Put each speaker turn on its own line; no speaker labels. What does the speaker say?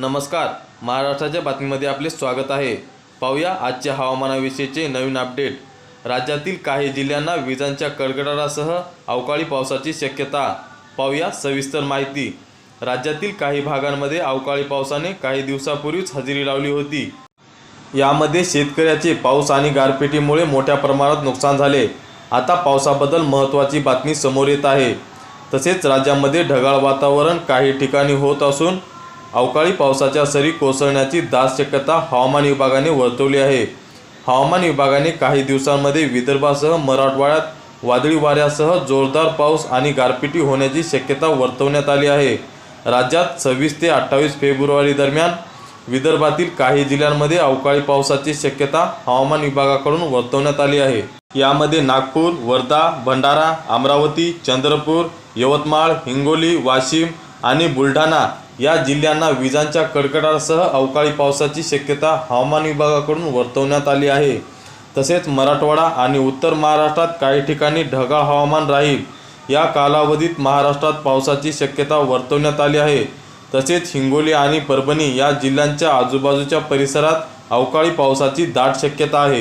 नमस्कार. महाराष्ट्राच्या बातमीमध्ये आपले स्वागत आहे. पाहूया आजच्या हवामानाविषयीचे नवीन अपडेट. राज्यातील काही जिल्ह्यांना विजांच्या कडकडाटासह अवकाळी पावसाची शक्यता. पाहूया सविस्तर माहिती. राज्यातील काही भागांमध्ये अवकाळी पावसाने काही दिवसापूर्वीच हजेरी लावली होती. यामध्ये शेतकऱ्याचे पाऊस आणि गारपिटीमुळे मोठ्या प्रमाणात नुकसान झाले. आता पावसाबद्दल महत्त्वाची बातमी समोर येत आहे. तसेच राज्यामध्ये ढगाळ वातावरण काही ठिकाणी होत असून अवकाळी पावसाच्या सरी कोसळण्याची दास शक्यता हवामान विभागाने वर्तवली आहे. हवामान विभागाने काही दिवसांमध्ये विदर्भासह मराठवाड्यात वादळी वाऱ्यासह जोरदार पाऊस आणि गारपिटी होण्याची शक्यता वर्तवण्यात आली आहे. राज्यात सव्वीस ते अठ्ठावीस फेब्रुवारी दरम्यान विदर्भातील काही जिल्ह्यांमध्ये अवकाळी पावसाची शक्यता हवामान विभागाकडून वर्तवण्यात आली आहे. यामध्ये नागपूर वर्धा भंडारा अमरावती चंद्रपूर यवतमाळ हिंगोली वाशिम आणि बुलढाणा या जिल्ह्यांना विजांच्या कडकडासह अवकाळी पावसाची शक्यता हवामान विभागाकडून वर्तवण्यात आली आहे. तसेच मराठवाडा आणि उत्तर महाराष्ट्रात काही ठिकाणी ढगाळ हवामान राहील. या कालावधीत महाराष्ट्रात पावसाची शक्यता वर्तवण्यात आली आहे. तसेच हिंगोली आणि परभणी या जिल्ह्यांच्या आजूबाजूच्या परिसरात अवकाळी पावसाची दाट शक्यता आहे.